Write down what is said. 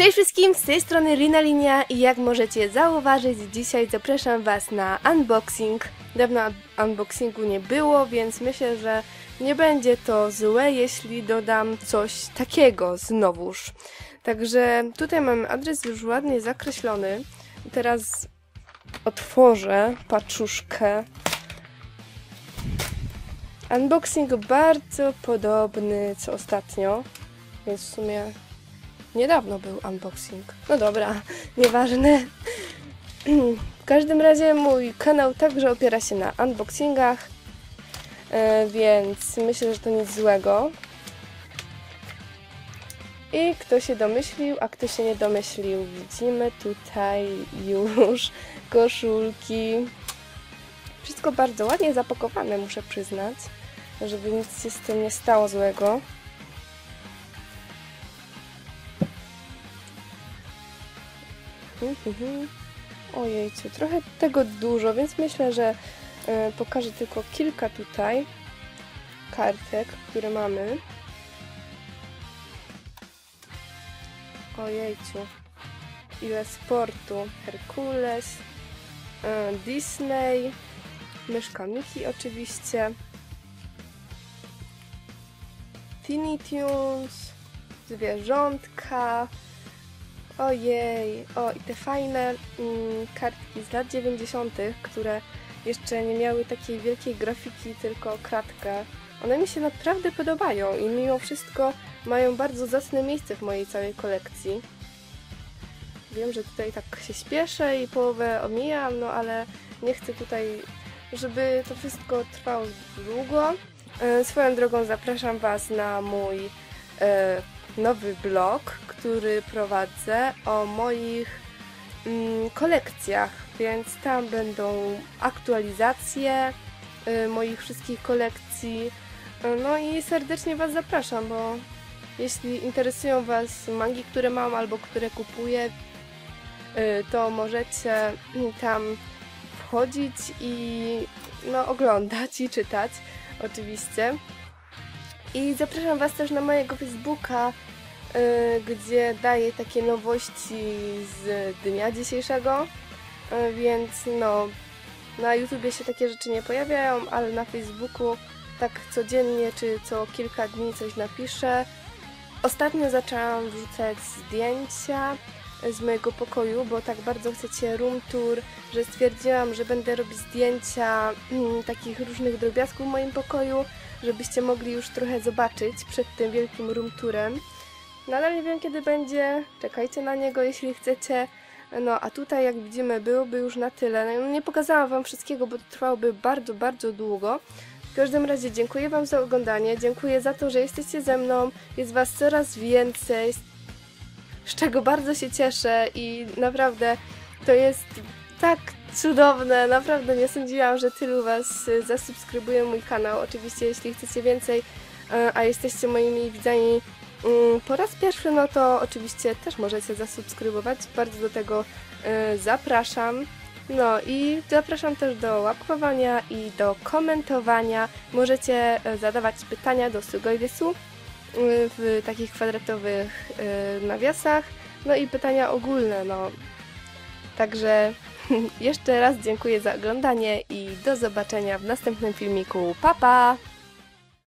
Cześć wszystkim, z tej strony Rina Linia i jak możecie zauważyć, dzisiaj zapraszam Was na unboxing. Dawno unboxingu nie było, więc myślę, że nie będzie to złe, jeśli dodam coś takiego znowuż. Także tutaj mamy adres już ładnie zakreślony. Teraz otworzę paczuszkę. Unboxing bardzo podobny co ostatnio, więc w sumie Niedawno był unboxing. No dobra, nieważne. W każdym razie mój kanał także opiera się na unboxingach, e, więc myślę, że to nic złego. I kto się domyślił, a kto się nie domyślił, widzimy tutaj już koszulki. Wszystko bardzo ładnie zapakowane, muszę przyznać, żeby nic się z tym nie stało złego. Mhm. Ojejciu, trochę tego dużo, więc myślę, że y, pokażę tylko kilka tutaj kartek, które mamy. Ojejciu, ile sportu. Herkules, y, Disney, myszka Mickey oczywiście, Tiny Tunes, zwierzątka, Ojej, o i te fajne mm, kartki z lat 90., które jeszcze nie miały takiej wielkiej grafiki, tylko kratkę. One mi się naprawdę podobają i mimo wszystko mają bardzo zacne miejsce w mojej całej kolekcji. Wiem, że tutaj tak się śpieszę i połowę omijam, no ale nie chcę tutaj, żeby to wszystko trwało długo. E, swoją drogą zapraszam Was na mój e, nowy blog, który prowadzę o moich mm, kolekcjach, więc tam będą aktualizacje y, moich wszystkich kolekcji. No i serdecznie Was zapraszam, bo jeśli interesują Was mangi, które mam albo które kupuję, y, to możecie tam wchodzić i no, oglądać i czytać oczywiście. I zapraszam Was też na mojego Facebooka, yy, gdzie daję takie nowości z dnia dzisiejszego, yy, więc no, na YouTubie się takie rzeczy nie pojawiają, ale na Facebooku tak codziennie czy co kilka dni coś napiszę. Ostatnio zaczęłam wrzucać zdjęcia z mojego pokoju, bo tak bardzo chcecie room tour, że stwierdziłam, że będę robić zdjęcia mm, takich różnych drobiazgów w moim pokoju, żebyście mogli już trochę zobaczyć przed tym wielkim room tourem. Nadal nie wiem kiedy będzie, czekajcie na niego jeśli chcecie. No a tutaj jak widzimy byłoby już na tyle. No, nie pokazałam Wam wszystkiego, bo to trwałoby bardzo, bardzo długo. W każdym razie dziękuję Wam za oglądanie, dziękuję za to, że jesteście ze mną, jest Was coraz więcej, z czego bardzo się cieszę i naprawdę to jest tak cudowne, naprawdę nie sądziłam, że tylu Was y, zasubskrybuje mój kanał. Oczywiście jeśli chcecie więcej, y, a jesteście moimi widzami mm, po raz pierwszy, no to oczywiście też możecie zasubskrybować, bardzo do tego y, zapraszam. No i zapraszam też do łapkowania i do komentowania. Możecie zadawać pytania do Sugojwiesu w takich kwadratowych nawiasach. No i pytania ogólne, no. Także jeszcze raz dziękuję za oglądanie i do zobaczenia w następnym filmiku. Pa, pa!